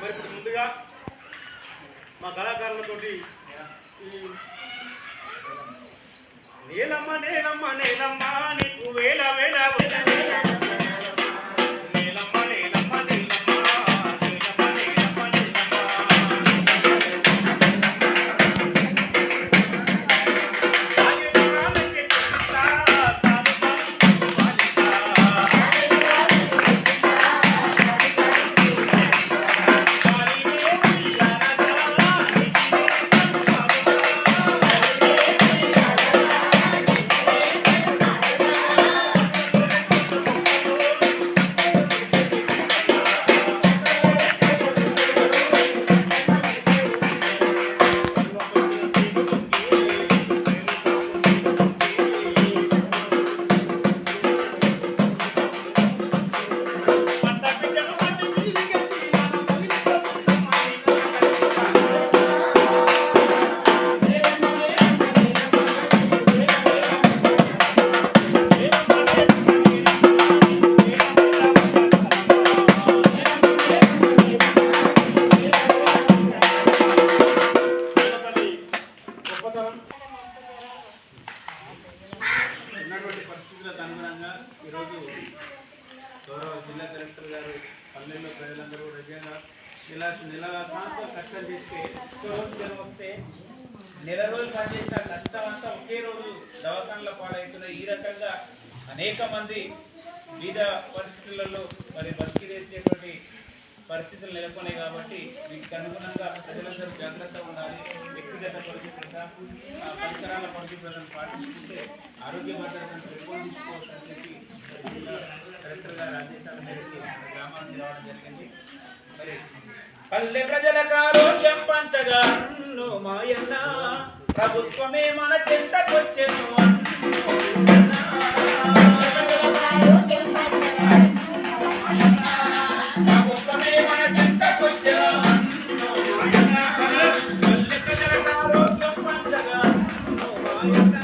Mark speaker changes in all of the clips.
Speaker 1: మరి ఇప్పుడు ముందుగా మా కళాకారులతోటి నేలమ్మ నేలమ్మ నేలమ్మ నీకు వేల వేల వేల
Speaker 2: నిజంగా నెల నెల కష్టం చేస్తే ఒక్క రోజు జ్వరం వస్తే నెల రోజులు పనిచేసిన కష్టం అంతా ఒకే రోజు దవాఖానలో పాడవుతున్నాయి ఈ రకంగా అనేక మంది బీద పరిస్థితులలో మరి బతికిరేసేటువంటి పరిస్థితులు నెలకొన్నాయి కాబట్టి వీటికి అనుగుణంగా ప్రజలందరూ జాగ్రత్తగా ఉండాలి. వ్యక్తిగత పరిశుభ్రత ఆ పరిసరాల పరిశుభ్రతను పాటించుకుంటే ఆరోగ్య భద్రతను పెంపొందించుకోవచ్చని చెప్పి ఆదేశాల మేరకు గ్రామానికి రావడం జరిగింది మరి పల్లె ప్రజల కారోగ్యం పంచగా మాయన్న ప్రభుత్వమే మన చెంతకొచ్చెను Thank you.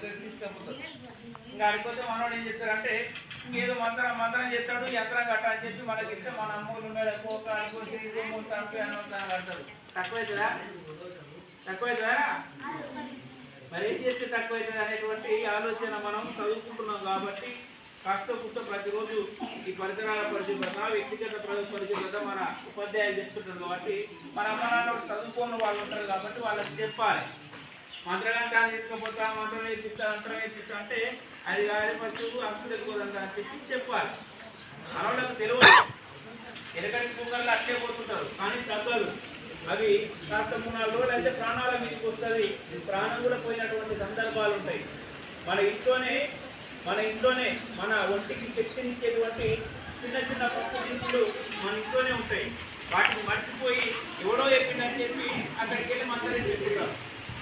Speaker 2: మందరం తీసుకపోతారు ఇంకా అడిగిపోతే మనవాడు ఏం చెప్తారంటే ఏదో మంత్రం మంత్రం చేస్తాడు యంత్రం కట్ట అని చెప్పి మనకి ఇస్తే మన అమ్మలు ఉన్నాడు కోక అనుకోసి ఇదే మూడు అని తక్కువైతుందా? తక్కువైతుందా? మరి ఏం చేస్తే తక్కువైతుంది అనేటువంటి ఆలోచన మనం చదువుకుంటున్నాం కాబట్టి కాస్త కూర్చో ప్రతిరోజు ఈ పరిసరాల పరిశుభ్రత వ్యక్తిగత పరిశుభ్రత మన ఉపాధ్యాయులు చెప్తుంటారు కాబట్టి మన అమ్మ నాన్న చదువుకున్న వాళ్ళు ఉంటారు కాబట్టి వాళ్ళకి చెప్పాలి. మంత్రగంటాన్ని తీసుకుపోతా మంత్రం వేసిస్తా మంత్రం వేసిస్తా అంటే అది కాదు పశువు అసలు ఎక్కువదంతా అని చెప్పి చెప్పాలి. మనవాళ్ళకి తెలియదు. ఎలకటి కుక్కర్లు అట్టే పోతుంటారు. కానీ తగ్గదు. అవి కాస్త మూడు నాలుగు రోజులు అయితే ప్రాణాల మీదకి వస్తుంది. ప్రాణం కూడా పోయినటువంటి సందర్భాలు ఉంటాయి. మన ఇంట్లోనే మన ఇంట్లోనే మన ఒంటికి శక్తినిచ్చేటువంటి చిన్న చిన్న పప్పు దినుసులు మన ఇంట్లోనే ఉంటాయి. వాటిని మర్చిపోయి ఎవడో చెప్పిందని చెప్పి అక్కడికి వెళ్ళి మందరం చెప్తుంటారు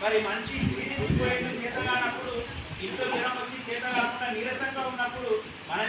Speaker 2: మరి మనిషి పోయిన చేత కానప్పుడు ఇంట్లో జ్వరం వచ్చి చేత కాకుండా నీరసంగా ఉన్నప్పుడు మనం